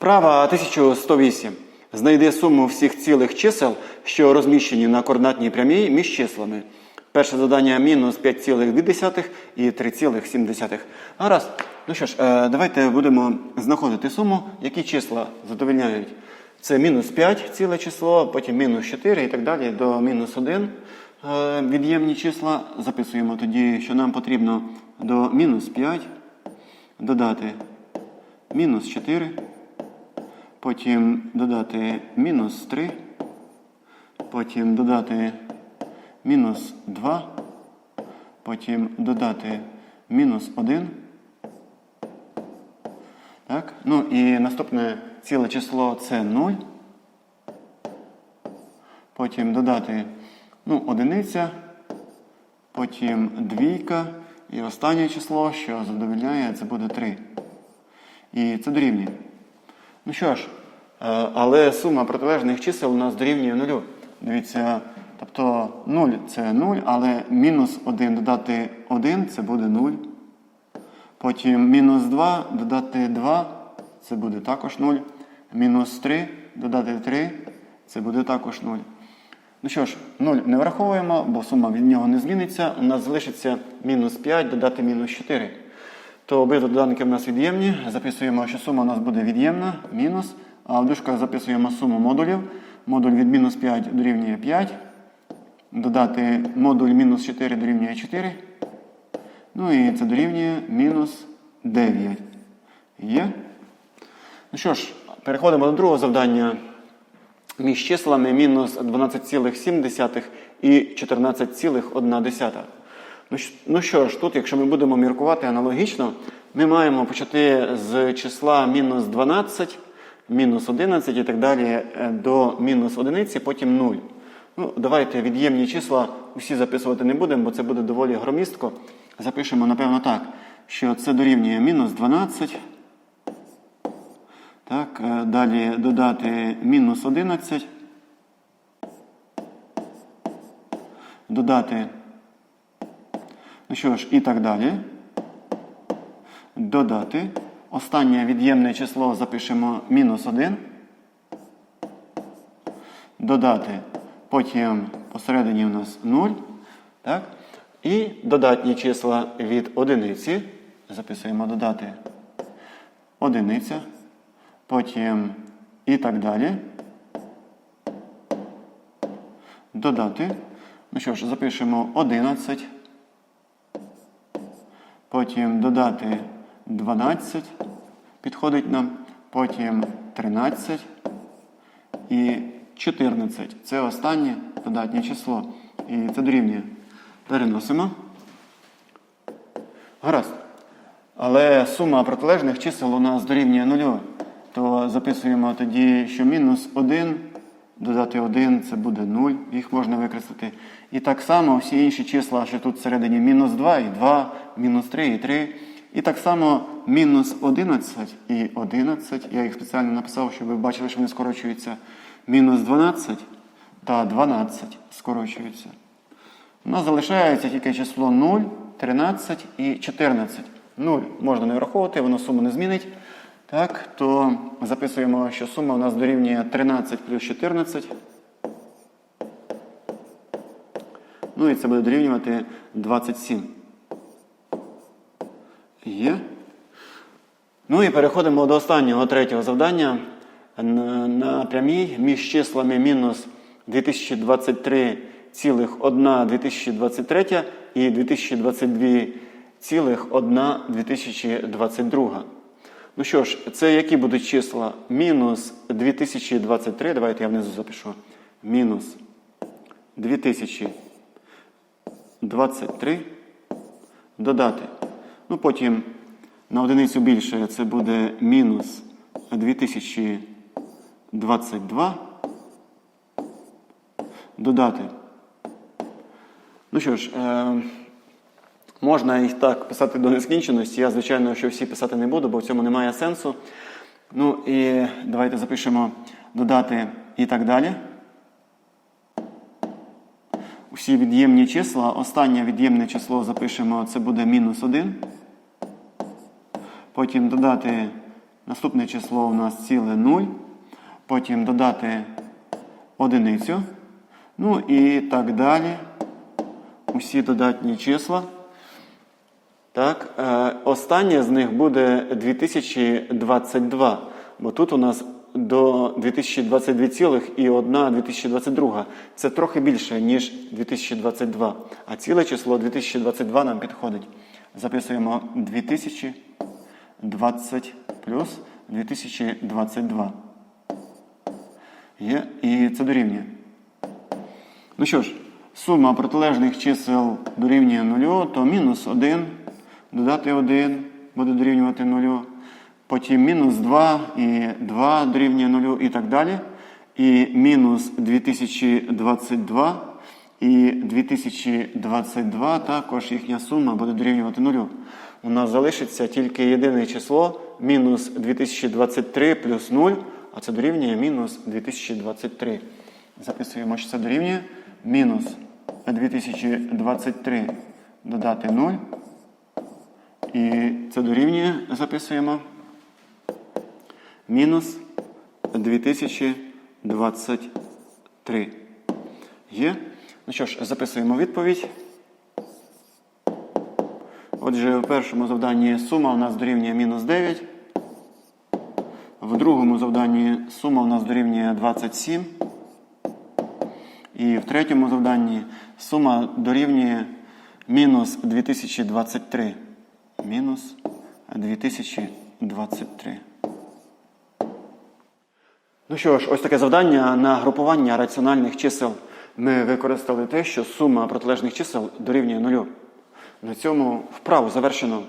Вправа 1108. Знайди суму всіх цілих чисел, що розміщені на координатній прямій між числами. Перше завдання мінус 5,2 і 3,7. Гаразд. Ну що ж, е, давайте будемо знаходити суму, які числа задовольняють. Це мінус 5 ціле число, потім мінус 4 і так далі до мінус 1 е, від'ємні числа. Записуємо тоді, що нам потрібно до мінус 5 додати мінус 4, потім додати мінус 3, потім додати мінус 2, потім додати мінус 1. Так? Ну і наступне ціле число це 0. Потім додати ну, одиниця, потім двійка. І останнє число, що задовільняє, це буде 3. І це дорівнює. Ну що ж, е, але сума протилежних чисел у нас дорівнює нулю. Дивіться, тобто 0 це 0, але мінус 1 додати 1 це буде 0. Потім мінус 2 додати 2 це буде також 0. Мінус 3 додати 3 це буде також 0. Ну що ж, 0 не враховуємо, бо сума від нього не зміниться. У нас залишиться мінус 5 додати мінус 4. То обидва доданки в нас від'ємні. Записуємо, що сума у нас буде від'ємна, мінус. А в дужках записуємо суму модулів. Модуль від мінус 5 дорівнює 5. Додати модуль мінус 4 дорівнює 4. Ну і це дорівнює мінус 9. Є. Ну що ж, переходимо до другого завдання. Між числами мінус 12,7 і 14,1. Ну, Ну що ж, тут, якщо ми будемо міркувати аналогічно, ми маємо почати з числа мінус 12, мінус 11 і так далі е, до мінус 1, потім 0. Ну, давайте від'ємні числа усі записувати не будемо, бо це буде доволі громістко. Запишемо, напевно, так, що це дорівнює мінус 12. Так, е, далі додати мінус 11. Додати. Ну що ж, і так далі. Додати. Останнє від'ємне число запишемо мінус 1. Додати. Потім посередині у нас 0. Так? І додатні числа від одиниці. Записуємо додати одиниця. Потім і так далі. Додати. Ну що ж, запишемо 11. Потім додати 12. Підходить нам. Потім 13 і 14. Це останнє додатнє число. І це дорівнює. Переносимо. Гаразд. Але сума протилежних чисел у нас дорівнює нулю. То записуємо тоді, що мінус 1 додати 1 це буде 0, їх можна викреслити. І так само всі інші числа, що тут всередині мінус 2 і 2, мінус 3 і 3. І так само мінус 11 і 11. Я їх спеціально написав, щоб ви бачили, що вони скорочуються. Мінус 12 та 12 скорочуються. У нас залишається тільки число 0, 13 і 14. 0 можна не враховувати, воно суму не змінить. Так, то записуємо, що сума у нас дорівнює 13 плюс 14. Ну і це буде дорівнювати 27. Є. Ну і переходимо до останнього третього завдання. На, прямій між числами мінус 2023,1 2023 і 2022,1 2022. Ну що ж, це які будуть числа? Мінус 2023. Давайте я внизу запишу. Мінус 2023. Додати. Ну, потім на одиницю більше це буде мінус 2022. Додати. Ну що ж, е, можна їх так писати до нескінченості. Я, звичайно, що всі писати не буду, бо в цьому немає сенсу. Ну і давайте запишемо додати і так далі. Усі від'ємні числа. Останнє від'ємне число запишемо, це буде мінус 1. Потім додати Наступне число у нас ціле 0. Потім додати одиницю. Ну і так далі. Усі додатні числа. Так, е, останнє з них буде 2022, бо тут у нас до 2022 цілих і одна 2022. Це трохи більше, ніж 2022. А ціле число 2022 нам підходить. Записуємо 2020 плюс 2022. Є, і це дорівнює. Ну що ж, сума протилежних чисел дорівнює 0, то мінус 1, додати 1 буде дорівнювати 0. Потім мінус 2 і 2 дорівнює 0 і так далі. І мінус 2022 і 2022 також їхня сума буде дорівнювати 0. У нас залишиться тільки єдине число мінус 2023 плюс 0, а це дорівнює мінус 2023. Записуємо, що це дорівнює мінус 2023 додати 0. І це дорівнює, записуємо, мінус 2023. Є? Ну що ж, записуємо відповідь. Отже, в першому завданні сума у нас дорівнює мінус 9. В другому завданні сума у нас дорівнює 27. І в третьому завданні сума дорівнює мінус 2023. Мінус 2023. Ну що ж, ось таке завдання на групування раціональних чисел. Ми використали те, що сума протилежних чисел дорівнює нулю. На цьому вправу завершено.